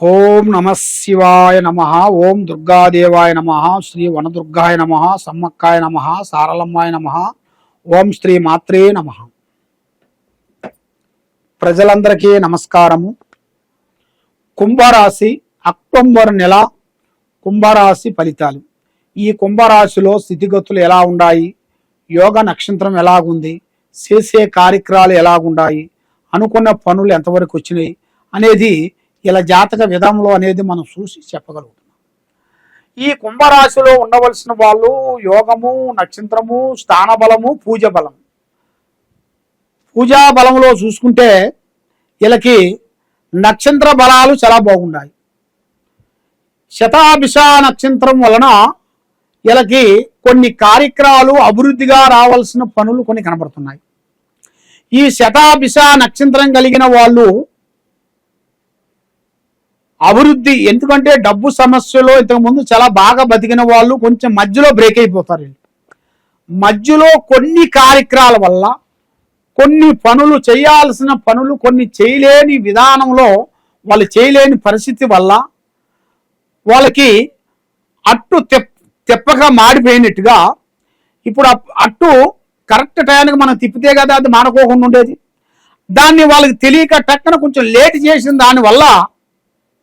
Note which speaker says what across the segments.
Speaker 1: ఓం నమ శివాయ నమ ఓం దుర్గాదేవాయ నమ శ్రీ వనదుర్గాయ నమ సమ్మక్కాయ నమ సారలమ్మాయ నమ ఓం శ్రీ మాత్రే నమ. ప్రజలందరికీ నమస్కారము. కుంభరాశి అక్టోబర్ నెల కుంభరాశి ఫలితాలు. ఈ కుంభరాశిలో స్థితిగతులు ఎలా ఉన్నాయి? యోగ నక్షత్రం ఎలాగుంది? చేసే కార్యక్రమాలు ఎలాగుండాయి అనుకున్న పనులు ఎంతవరకు వచ్చినాయి? అనేది ఇలా జాతక విధంలో అనేది మనం చూసి చెప్పగలుగుతున్నాం. ఈ కుంభరాశిలో ఉండవలసిన వాళ్ళు యోగము నక్షత్రము స్థాన బలము పూజ బలం పూజా బలంలో చూసుకుంటే వీళ్ళకి నక్షత్ర బలాలు చాలా బాగున్నాయి శతాభిష నక్షత్రం వలన వీళ్ళకి కొన్ని కార్యక్రమాలు అభివృద్ధిగా రావాల్సిన పనులు కొన్ని కనబడుతున్నాయి. ఈ శతాభిష నక్షత్రం కలిగిన వాళ్ళు అభివృద్ధి ఎందుకంటే డబ్బు సమస్యలో ఇంతకుముందు చాలా బాగా బతికిన వాళ్ళు కొంచెం మధ్యలో బ్రేక్ అయిపోతారు. మధ్యలో కొన్ని కార్యక్రమాల వల్ల కొన్ని పనులు చేయాల్సిన పనులు కొన్ని చేయలేని విధానంలో వాళ్ళు చేయలేని పరిస్థితి వల్ల వాళ్ళకి అట్టు తెప్ తెప్పగా మాడిపోయినట్టుగా ఇప్పుడు అట్టు కరెక్ట్ టయానికి మనం తిప్పితే కదా అది మానుకోకుండా ఉండేది. దాన్ని వాళ్ళకి తెలియక టక్కన కొంచెం లేట్ చేసిన దానివల్ల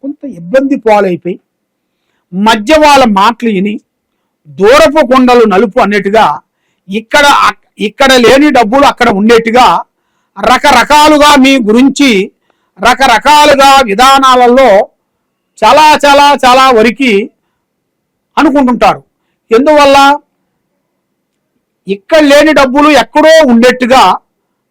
Speaker 1: కొంత ఇబ్బంది పాలైపోయి మధ్య వాళ్ళ మాటలు విని దూరపు కొండలు నలుపు అన్నట్టుగా ఇక్కడ ఇక్కడ లేని డబ్బులు అక్కడ ఉండేట్టుగా రకరకాలుగా మీ గురించి రకరకాలుగా విధానాలలో చాలా చాలా చాలా వరకు అనుకుంటుంటారు. ఎందువల్ల? ఇక్కడ లేని డబ్బులు ఎక్కడో ఉండేట్టుగా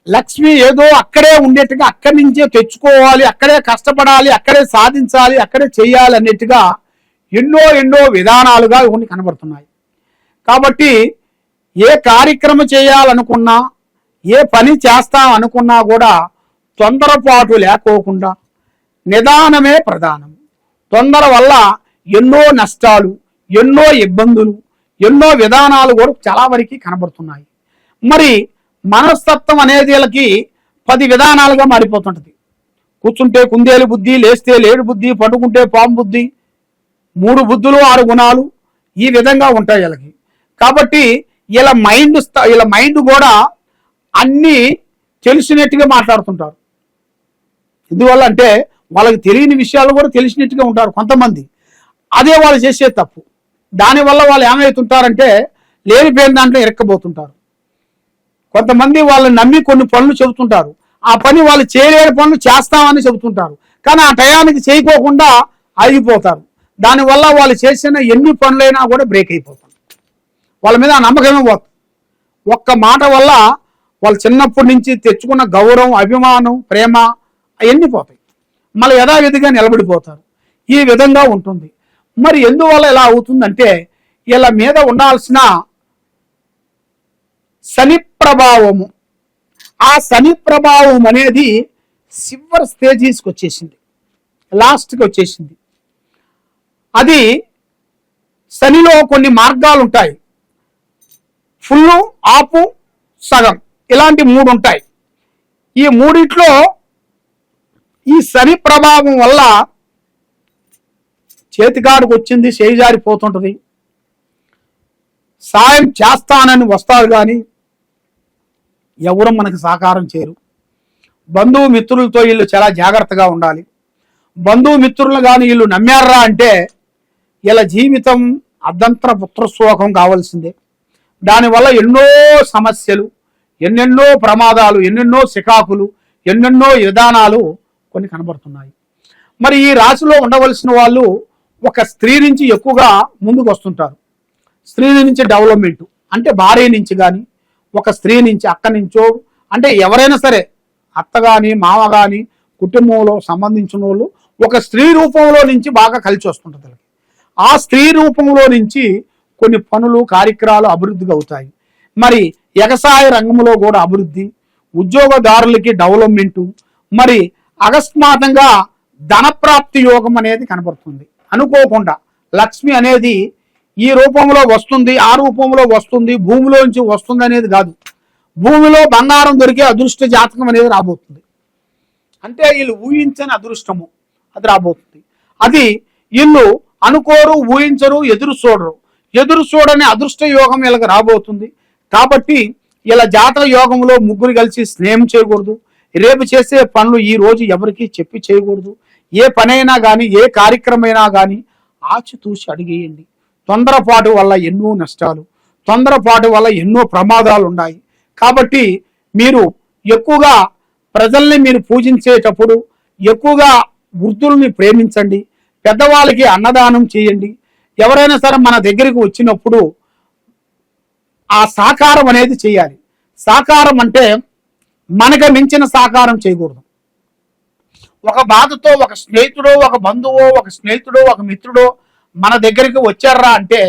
Speaker 1: లక్ష్మి ఏదో అక్కడే ఉండేట్టుగా అక్కడి నుంచే తెచ్చుకోవాలి అక్కడే కష్టపడాలి అక్కడే సాధించాలి అక్కడే చేయాలి అన్నట్టుగా ఎన్నో ఎన్నో విధానాలుగా కొన్ని కనబడుతున్నాయి. కాబట్టి ఏ కార్యక్రమం చేయాలనుకున్నా ఏ పని చేస్తాం అనుకున్నా కూడా తొందరపాటు లేకోకుండా నిదానమే ప్రధానం. తొందర వల్ల ఎన్నో నష్టాలు ఎన్నో ఇబ్బందులు ఎన్నో విధానాలు కూడా చాలా వరకు కనబడుతున్నాయి. మరి మనస్తత్వం అనేది వీళ్ళకి పది విధానాలుగా మారిపోతుంటుంది. కూర్చుంటే కుందేలు బుద్ధి లేస్తే లేడు బుద్ధి పడుకుంటే పాము బుద్ధి మూడు బుద్ధులు ఆరు గుణాలు ఈ విధంగా ఉంటాయి వీళ్ళకి. కాబట్టి ఇలా మైండ్ ఇలా మైండ్ కూడా అన్నీ తెలిసినట్టుగా మాట్లాడుతుంటారు. ఎందువల్ల అంటే వాళ్ళకి తెలియని విషయాలు కూడా తెలిసినట్టుగా ఉంటారు కొంతమంది. అదే వాళ్ళు చేసే తప్పు. దానివల్ల వాళ్ళు ఏమవుతుంటారంటే లేనిపోయిన దాంట్లో ఇరక్కబోతుంటారు కొంతమంది వాళ్ళని నమ్మి కొన్ని పనులు చెబుతుంటారు. ఆ పని వాళ్ళు చేయలేని పనులు చేస్తామని చెబుతుంటారు. కానీ ఆ టయానికి చేయకోకుండా ఆగిపోతారు. దానివల్ల వాళ్ళు చేసిన ఎన్ని పనులైనా కూడా బ్రేక్ అయిపోతారు. వాళ్ళ మీద ఆ నమ్మకమే పోతుంది. ఒక్క మాట వల్ల వాళ్ళు చిన్నప్పటి నుంచి తెచ్చుకున్న గౌరవం అభిమానం ప్రేమ అవన్నీ పోతాయి. మళ్ళీ యథావిధిగా నిలబడిపోతారు. ఈ విధంగా ఉంటుంది. మరి ఎందువల్ల ఇలా అవుతుందంటే వీళ్ళ మీద ఉండాల్సిన శని ప్రభావము ఆ శని ప్రభావం అనేది సిల్వర్ స్టేజీస్కి వచ్చేసింది. లాస్ట్కి వచ్చేసింది. అది శనిలో కొన్ని మార్గాలు ఉంటాయి ఫుల్ ఆపు సగం ఇలాంటి మూడు ఉంటాయి ఈ మూడిట్లో ఈ శని ప్రభావం వల్ల చేతికాడుకు వచ్చింది చేయిజారిపోతుంటుంది సాయం చేస్తానని వస్తారు కానీ ఎవరు మనకు సహకారం చేయరు. బంధువు మిత్రులతో వీళ్ళు చాలా జాగ్రత్తగా ఉండాలి. బంధువు మిత్రులు కానీ వీళ్ళు నమ్మారా అంటే వీళ్ళ జీవితం అర్ధంతర పుత్రశోకం కావాల్సిందే. దానివల్ల ఎన్నో సమస్యలు ఎన్నెన్నో ప్రమాదాలు ఎన్నెన్నో సికాకులు ఎన్నెన్నో విధానాలు కొన్ని కనబడుతున్నాయి. మరి ఈ రాశిలో ఉండవలసిన వాళ్ళు ఒక స్త్రీ నుంచి ఎక్కువగా ముందుకు వస్తుంటారు స్త్రీ నుంచి డెవలప్మెంట్ అంటే భార్య నుంచి కానీ ఒక స్త్రీ నుంచి అక్క నుంచో అంటే ఎవరైనా సరే అత్త కానీ మామ కానీ కుటుంబంలో సంబంధించిన వాళ్ళు ఒక స్త్రీ రూపంలో నుంచి బాగా కలిసి వస్తుంటుంది వాళ్ళకి. ఆ స్త్రీ రూపంలో నుంచి కొన్ని పనులు కార్యక్రమాలు అభివృద్ధిగా అవుతాయి మరి వ్యవసాయ రంగంలో కూడా అభివృద్ధి ఉద్యోగదారులకి డెవలప్మెంటు మరి అకస్మాత్తంగా ధనప్రాప్తి యోగం అనేది కనబడుతుంది అనుకోకుండా లక్ష్మి అనేది ఈ రూపంలో వస్తుంది ఆ రూపంలో వస్తుంది భూమిలోంచి వస్తుంది అనేది కాదు. భూమిలో బంగారం దొరికే అదృష్ట జాతకం అనేది రాబోతుంది. అంటే వీళ్ళు ఊహించని అదృష్టము అది రాబోతుంది. అది వీళ్ళు అనుకోరు ఊహించరు ఎదురు చూడరు. ఎదురు చూడని అదృష్ట యోగం వీళ్ళకి రాబోతుంది. కాబట్టి ఇలా జాతర యోగంలో ముగ్గురు కలిసి స్నేహం చేయకూడదు. రేపు చేసే పనులు ఈ రోజు ఎవరికి చెప్పి చేయకూడదు. ఏ పనైనా కానీ ఏ కార్యక్రమైనా కానీ ఆచితూచి అడిగేయండి. తొందరపాటు వల్ల ఎన్నో నష్టాలు తొందరపాటు వల్ల ఎన్నో ప్రమాదాలు ఉన్నాయి కాబట్టి మీరు ఎక్కువగా ప్రజల్ని మీరు పూజించేటప్పుడు ఎక్కువగా వృద్ధుల్ని ప్రేమించండి పెద్దవాళ్ళకి అన్నదానం చేయండి. ఎవరైనా సరే మన దగ్గరికి వచ్చినప్పుడు ఆ సాకారం అనేది చేయాలి. సాకారం అంటే మనకు మించిన సాకారం చేయకూడదు. ఒక బాధతో ఒక స్నేహితుడో ఒక బంధువో ఒక స్నేహితుడో ఒక మిత్రుడో మన దగ్గరికి వచ్చారా అంటే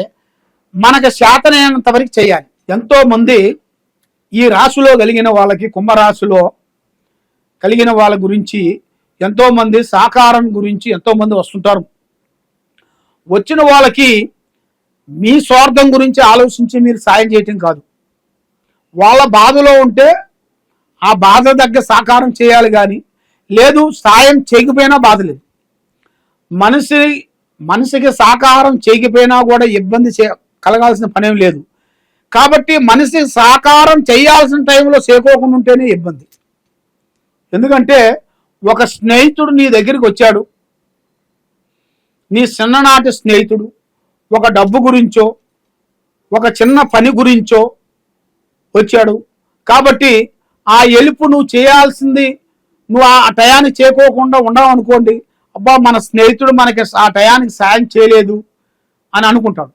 Speaker 1: మనకు శాతనైనంత వరకు చేయాలి. ఎంతో మంది ఈ రాశిలో కలిగిన వాళ్ళకి కుంభరాశిలో కలిగిన వాళ్ళ గురించి ఎంతోమంది సాకారం గురించి ఎంతోమంది వస్తుంటారు. వచ్చిన వాళ్ళకి మీ స్వార్థం గురించి ఆలోచించి మీరు సాయం చేయటం కాదు. వాళ్ళ బాధలో ఉంటే ఆ బాధ దగ్గర సాకారం చేయాలి కానీ లేదు సాయం చేయకపోయినా బాధ లేదు. మనిషి మనిషికి సాకారం చేయకపోయినా కూడా ఇబ్బంది కలగాల్సిన పనేం లేదు. కాబట్టి మనిషి సాకారం చేయాల్సిన టైంలో చేకోకుండా ఉంటేనే ఇబ్బంది. ఎందుకంటే ఒక స్నేహితుడు నీ దగ్గరికి వచ్చాడు. నీ చిన్ననాటి స్నేహితుడు ఒక డబ్బు గురించో ఒక చిన్న పని గురించో వచ్చాడు. కాబట్టి ఆ ఎలుపు నువ్వు చేయాల్సింది నువ్వు ఆ టయానికి చేకోకుండా ఉండవు అనుకోండి అబ్బా మన స్నేహితుడు మనకి ఆ టయానికి సాయం చేయలేదు అని అనుకుంటాడు.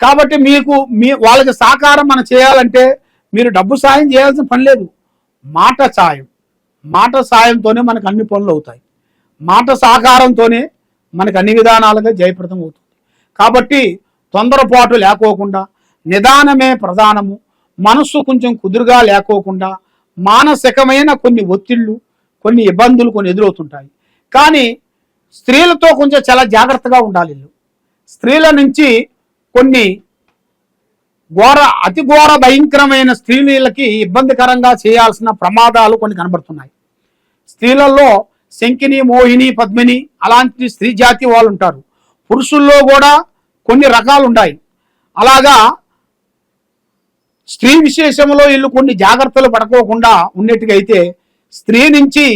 Speaker 1: కాబట్టి మీకు మీ వాళ్ళకి సహకారం మనం చేయాలంటే మీరు డబ్బు సాయం చేయాల్సిన పని లేదు. మాట సాయం. మాట సాయంతోనే మనకు అన్ని పనులు అవుతాయి. మాట సహకారంతోనే మనకు అన్ని విధానాలుగా జయప్రదం అవుతుంది. కాబట్టి తొందరపాటు లేకోకుండా నిదానమే ప్రధానము. మనస్సు కొంచెం కుదురుగా లేకోకుండా మానసికమైన కొన్ని ఒత్తిళ్ళు కొన్ని ఇబ్బందులు కొన్ని ఎదురవుతుంటాయి. కానీ స్త్రీలతో కొంచెం చాలా జాగ్రత్తగా ఉండాలి వీళ్ళు. స్త్రీల నుంచి కొన్ని ఘోర అతి ఘోర భయంకరమైన స్త్రీలకి ఇబ్బందికరంగా చేయాల్సిన ప్రమాదాలు కొన్ని కనబడుతున్నాయి. స్త్రీలలో శంకిని మోహిని పద్మిని అలాంటి స్త్రీ జాతి వాళ్ళు ఉంటారు. పురుషుల్లో కూడా కొన్ని రకాలు ఉన్నాయి అలాగా స్త్రీ విశేషంలో వీళ్ళు కొన్ని జాగ్రత్తలు పడుకోకుండా ఉన్నట్టుగైతే స్త్రీ నుంచి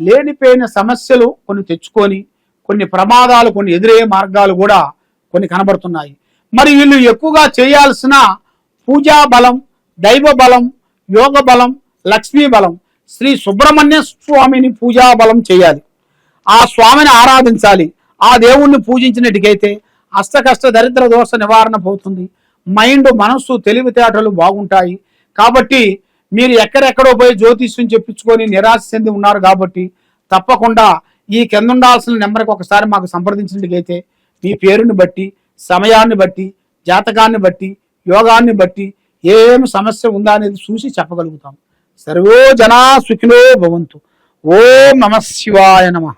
Speaker 1: లేనిపోయిన సమస్యలు కొన్ని తెచ్చుకొని కొన్ని ప్రమాదాలు కొన్ని ఎదురయ్యే మార్గాలు కూడా కొన్ని కనబడుతున్నాయి. మరి వీళ్ళు ఎక్కువగా చేయాల్సిన పూజా బలం దైవ బలం యోగ బలం లక్ష్మీ బలం శ్రీ సుబ్రహ్మణ్య స్వామిని పూజా బలం చేయాలి. ఆ స్వామిని ఆరాధించాలి. ఆ దేవుణ్ణి పూజించినట్టుకైతే అష్టకష్ట దరిద్ర దోష నివారణ పోతుంది. మైండ్ మనస్సు తెలివితేటలు బాగుంటాయి. కాబట్టి మీరు ఎక్కడెక్కడో పోయి జ్యోతిష్యం చెప్పించుకొని నిరాశ చెంది ఉన్నారు కాబట్టి తప్పకుండా ఈ కింద ఉండాల్సిన నెంబర్కి ఒకసారి మాకు సంప్రదించినట్టుకైతే మీ పేరుని బట్టి సమయాన్ని బట్టి జాతకాన్ని బట్టి యోగాన్ని బట్టి ఏం సమస్య ఉందా అనేది చూసి చెప్పగలుగుతాం. సర్వో జనా సుఖిలో భవంతు. ఓం నమ శివాయ నమః.